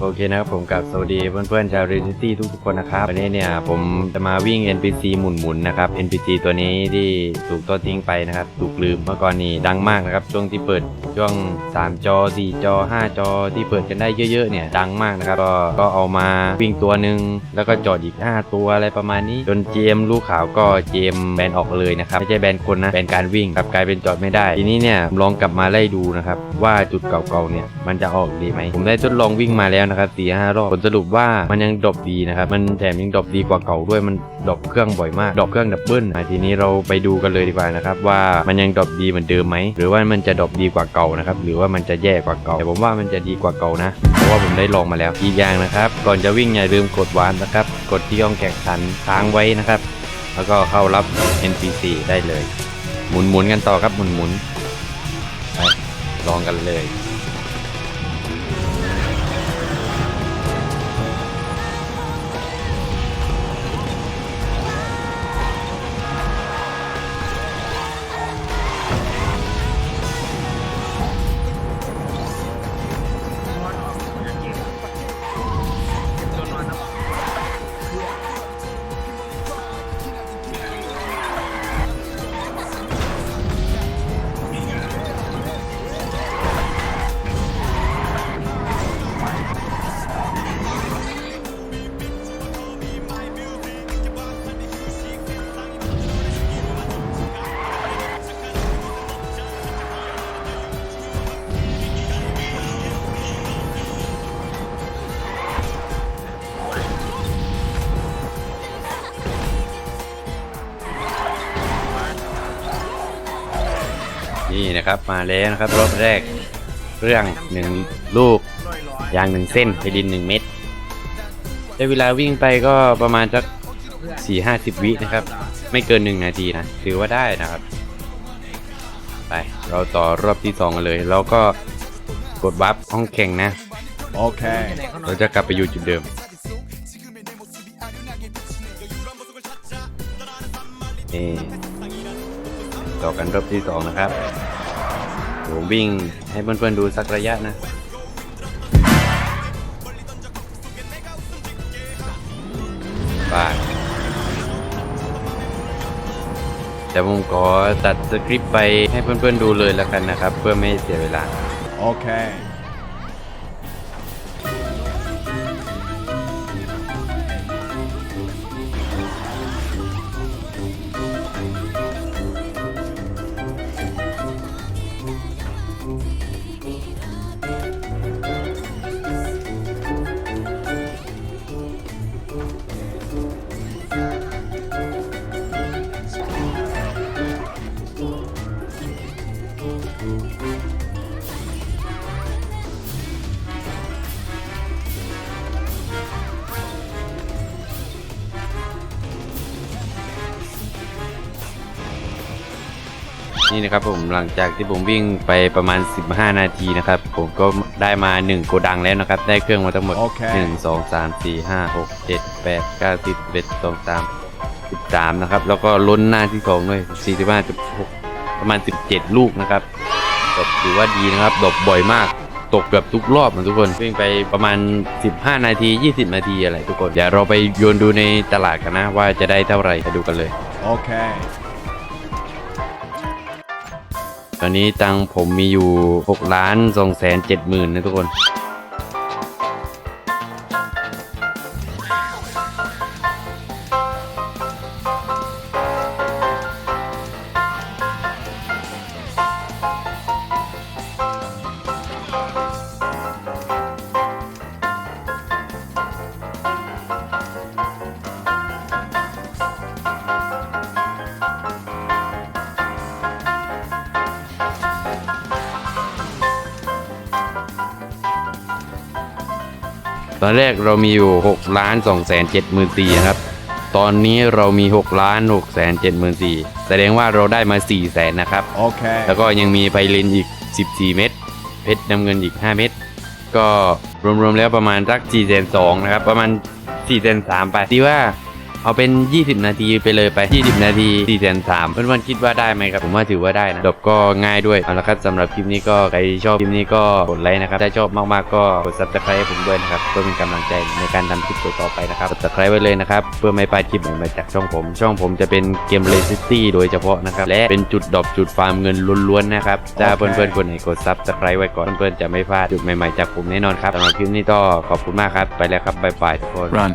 โอเคนะครับผมกับสวัสดีเพื่อนๆชาว r e ซิตี้ทุกๆคนนะครับวันนี้เนี่ยผมจะมาวิ่ง NPC หมุนๆนะครับ NPC ตัวนี้ที่ถูกทอดทิ้งไปนะครับ ถูกลืมเมื่อก่อนนี้ดังมากนะครับ ช่วงที่เปิดช่วง 3 จอ 4 จอ 5 จอที่เปิดกันได้เยอะๆเนี่ยดังมากนะครับก็ก็เอามาวิ่งตัวหนึ่งแล้วก็จอดอีก 5 ตัวอะไรประมาณนี้ จนเจมรู้ข่าวก็เจมแบนออกเลยนะครับไม่ใช่แบนคนนะแบนการวิ่งครับกลายเป็นจอดไม่ได้ทีนี้เนี่ยลองกลับมาไล่ดูนะครับว่าจุดเก่าๆเนี่ยมันจะออกดีไหมผมได้ทดลองวิ่งมาแล้วนะครับสี่ห้ารอบผลสรุปว่ามันยังดรอปดีนะครับมันแถมยังดรอปดีกว่าเก่าด้วยมันดรอปเครื่องบ่อยมากดรอปเครื่องดับเบิลทีนี้เราไปดูกันเลยดีกว่านะครับว่ามันยังดรอปดีเหมือนเดิมไหมหรือว่ามันจะดรอปดีกว่าเก่านะครับหรือว่ามันจะแย่กว่าเก่าแต่ผมว่ามันจะดีกว่าเก่านะเพราะว่าผมได้ลองมาแล้วอีกอย่างนะครับ ก่อนจะวิ่งอย่าลืมกดวานนะครับกดที่ห้องแข่งขันค้างไว้นะครับ แล้วก็เข้ารับ NPC ได้เลย หมุนหมุนๆกันต่อครับหมุนหมุนๆลองกันเลย นี่นะครับมาแล้วนะครับรอบแรกเรื่องหนึ่งลูกยางหนึ่งเส้นไปดินหนึ่งเม็ดใช้เวลาวิ่งไปก็ประมาณสักสี่ห้าสิบวินะครับ ไม่เกินหนึ่งนาทีนะถือว่าได้นะครับ ไปเราต่อรอบที่สองกันเลยแล้วก็กดวับห้องแข่งนะ Okay. เราจะกลับไปอยู่จุดเดิมนี่ต่อกันรอบที่สองนะครับ ผมวิ่งให้เพื่อนๆดูสักระยะนะบาทแต่ผมขอตัดสคริปต์ไปให้เพื่อนๆดูเลยแล้วกันนะครับ เพื่อไม่เสียเวลา โอเค Did นี่นะครับผมหลังจากที่ผมวิ่งไปประมาณ 15 นาทีนะครับ ผมก็ได้มา 1 โกดังแล้วนะครับ ได้เครื่องมาทั้งหมดโอเค1 2 3 4 5 6 7 8 9 10 11 12 13 13 นะครับ แล้วก็ล้นหน้าที่สองด้วย45 16ประมาณ 17 ลูกนะครับดอกถือว่าดีนะครับดอกบ่อยมากตกเกือบทุกรอบนะทุกคนวิ่งไปประมาณ 15 นาที 20 นาทีอะไรทุกคน เดี๋ยวเราไปโยนดูในตลาดกันนะ ว่าจะได้เท่าไหร่ไปดูกันเลย Okay. ตอนนี้ตังผมมีอยู่6ล้าน2แสน7หมื่นนะทุกคน ตอนแรกเรามีอยู่6ล้าน2แสน7หมื่นสี่นะครับ ตอนนี้เรามี6ล้าน6แสน7หมื่นสี่แสดงว่าเราได้มา4แสนนะครับ Okay. แล้วก็ยังมีไพลินอีก 14 เม็ด เพชรน้ำเงินอีก 5 เม็ด ก็รวมๆแล้วประมาณสัก4แสน2นะครับ ประมาณ4แสน3ไปที่ว่า เอาเป็น 20 นาทีไปเลยไป 20 นาที4แสนสามเพื่อนๆคิดว่าได้ไหมครับ ผมว่าถือว่าได้นะดบก็ง่ายด้วย เอาละครับสำหรับคลิปนี้ก็ใครชอบคลิปนี้ก็กดไลค์นะครับ ถ้าชอบมากๆก็กด subscribe ให้ผมด้วยนะครับ เพื่อเป็นกำลังใจในการทำคลิปต่อๆไปนะครับ subscribe ไว้เลยนะครับ เพื่อไม่พลาดคลิปใหม่ๆจากช่องผม ช่องผมจะเป็นเกมเลซิตี้โดยเฉพาะนะครับ และเป็นจุดดรอปจุดฟาร์มเงินล้วนๆนะครับ ถ้าเพื่อนๆคนไหนกด subscribe ไว้ก่อน เพื่อนๆจะไม่พลาดจุดใหม่ๆจากผมแน่นอนครับสำหรับคลิปนี้ก็ขอบคุณมากครับ ไปแล้วครับบายบายทุกคน Run.